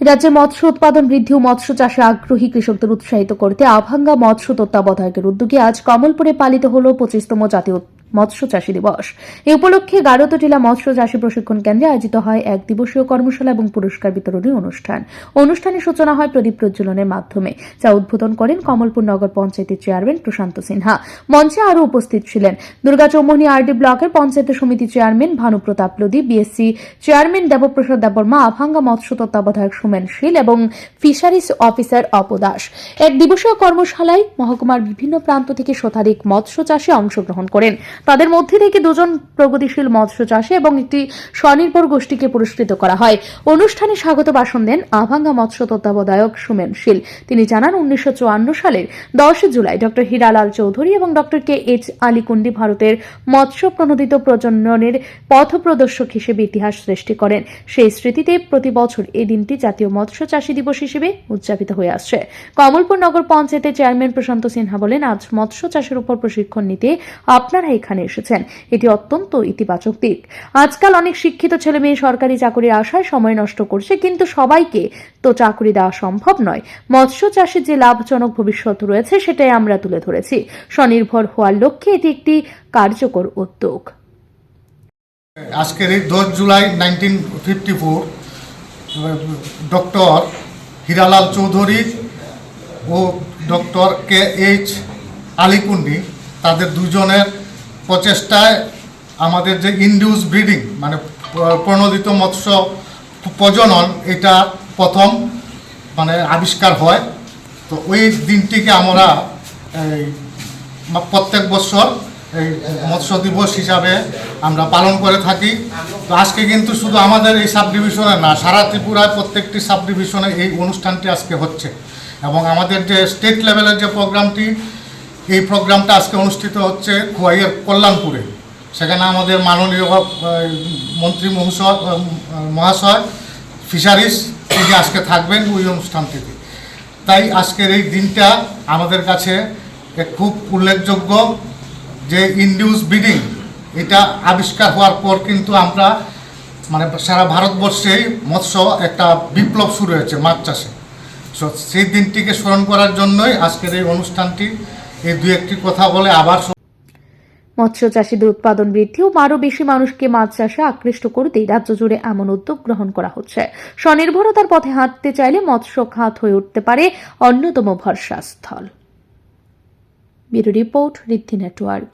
রাজ্যে মৎস্য উৎপাদন বৃদ্ধি ও মৎস্য চাষে আগ্রহী কৃষকদের উৎসাহিত করতে আভাঙ্গা মৎস্য তত্ত্বাবধায়কের উদ্যোগে আজ কমলপুরে পালিত হল পঁচিশতম জাতীয় মৎস্য চাষী দিবস। এ উপলক্ষে গারত টিলা মৎস্য চাষী প্রশিক্ষণ কেন্দ্রে আয়োজিত হয় এক দিবসীয় কর্মশালা এবং পুরস্কার বিতরণী অনুষ্ঠান। অনুষ্ঠানের সূচনা হয় প্রদীপ প্রজ্বলনের মাধ্যমে, যা উদ্বোধন করেন কমলপুর নগর পঞ্চায়েতের চেয়ারম্যান প্রশান্ত সিনহা। মঞ্চে আরও উপস্থিত ছিলেন দুর্গা চৌমনি আরডি ব্লকের panchayat samiti chairman Bhanupratap Lodhi B S C chairman Debprasad Debbarma, আভাঙ্গা মৎস্য তত্ত্বাবধায়ক সুমেন শীল এবং ফিশারিজ অফিসার অপদাস এক দিবসীয় কর্মশালায় মহকুমার বিভিন্ন প্রান্ত থেকে শতাধিক মৎস্য চাষে অংশগ্রহণ করেন। তাদের মধ্যে থেকে দুজন প্রগতিশীল মৎস্য চাষী এবং একটি স্বনির্ভর গোষ্ঠীকে পুরস্কৃত করা হয়। অনুষ্ঠানে স্বাগত ভাষণ দেন আভাঙ্গা মৎস্য তত্ত্বাবধায়ক সুমেন শীল। তিনি জানান, উনিশশো সালের দশই জুলাই ডক্টর হীরালাল চৌধুরী এবং ডক্টর কে এইচ আলিকুন্ডি ভারতের মৎস্য প্রণোদিত প্রজননের পথপ্রদর্শক হিসেবে ইতিহাস সৃষ্টি করেন। সেই স্মৃতিতে প্রতি বছর এই দিনটি জাতীয় মৎস্য চাষী দিবস হিসেবে উদযাপিত হয়ে আসছে। কমলপুর নগর পঞ্চায়েতের চেয়ারম্যান প্রশান্ত সিনহা বলেন, আজ মৎস্য চাষের উপর প্রশিক্ষণ নিতে আপনারা এখানে এসেছেন। এটি অত্যন্ত ইতিবাচক দিক। আজকাল অনেক শিক্ষিত ছেলে মেয়ে সরকারি চাকরির আশায় সময় নষ্ট করছে, কিন্তু সবাইকে তো চাকরি দেওয়া সম্ভব নয়। মৎস্য চাষে যে লাভজনক ভবিষ্যৎ রয়েছে, সেটাই আমরা তুলে ধরেছি। স্বনির্ভর হওয়ার লক্ষ্যে এটি একটি কার্যকর উদ্যোগ। আজকের এই দশ July nineteen fifty four, doctor Hiralal Chowdhury ও ডক্টর কে এইচ আলিকুন্ডি, তাদের দুজনের প্রচেষ্টায় আমাদের যে ইন্ডিউস ব্রিডিং মানে প্রণোদিত মৎস্য প্রজনন, এটা প্রথম মানে আবিষ্কার হয়। তো ওই দিনটিকে আমরা এই প্রত্যেক বছর এই মৎস্য দিবস হিসাবে আমরা পালন করে থাকি। তো আজকে কিন্তু শুধু আমাদের এই সাব ডিভিশনে না, সারা ত্রিপুরায় প্রত্যেকটি সাব ডিভিশনে এই অনুষ্ঠানটি আজকে হচ্ছে। এবং আমাদের যে স্টেট লেভেলের যে প্রোগ্রামটি এই প্রোগ্রামটা আজকে অনুষ্ঠিত হচ্ছে খোয়াইয়ের কল্যাণপুরে। সেখানে আমাদের মাননীয় মন্ত্রী মহাশয় মহাশয়, ফিশারিজ, তিনি আজকে থাকবেন ওই অনুষ্ঠানটিতে। তাই আজকের এই দিনটা আমাদের কাছে খুব উল্লেখযোগ্য যে ইন্ডিউস ব্রিডিং, এটা আবিষ্কার হওয়ার পর কিন্তু আমরা মানে সারা ভারতবর্ষেই মৎস্য একটা বিপ্লব শুরু হয়েছে মাছ চাষে। সেই দিনটিকে স্মরণ করার জন্যই আজকের এই অনুষ্ঠানটি এই দু একটি কথা বলে আবার মৎস্য চাষীদের উৎপাদন বৃদ্ধি ও আরও বেশি মানুষকে মাছ চাষে আকৃষ্ট করতেই রাজ্য জুড়ে এমন উদ্যোগ গ্রহণ করা হচ্ছে। স্বনির্ভরতার পথে হাঁটতে চাইলে মৎস্য খাত হয়ে উঠতে পারে অন্যতম ভরসাস্থল ব্যুরো রিপোর্ট, ঋদ্ধি নেটওয়ার্ক।